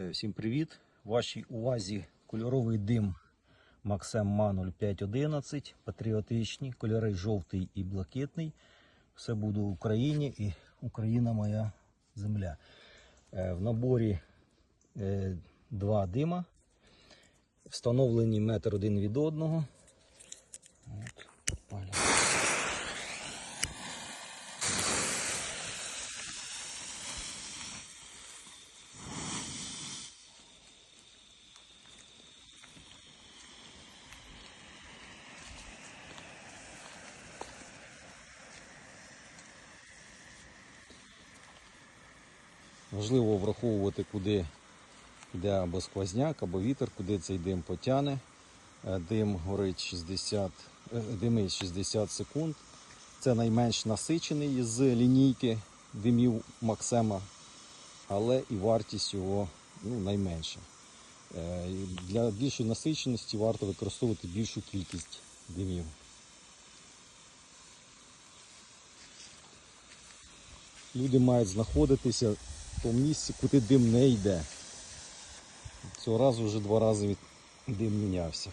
Е, Всім привіт! Вашій увазі кольоровий дим Maxem Ma 0511, патріотичні, кольори жовтий і блакитний. Все буде в Україні і Україна моя земля. Е, В наборі е, два дима, встановлені метр один від одного. Важливо враховувати, куди йде або сквозняк, або вітер, куди цей дим потягне. Е, Дим горить 60, е, димить 60 секунд. Це найменш насичений з лінійки димів Максема, але і вартість його ну, найменша. Е, Для більшої насиченості варто використовувати більшу кількість димів. Люди мають знаходитися в місці, куди дим не йде. Цього разу вже два рази дим мінявся.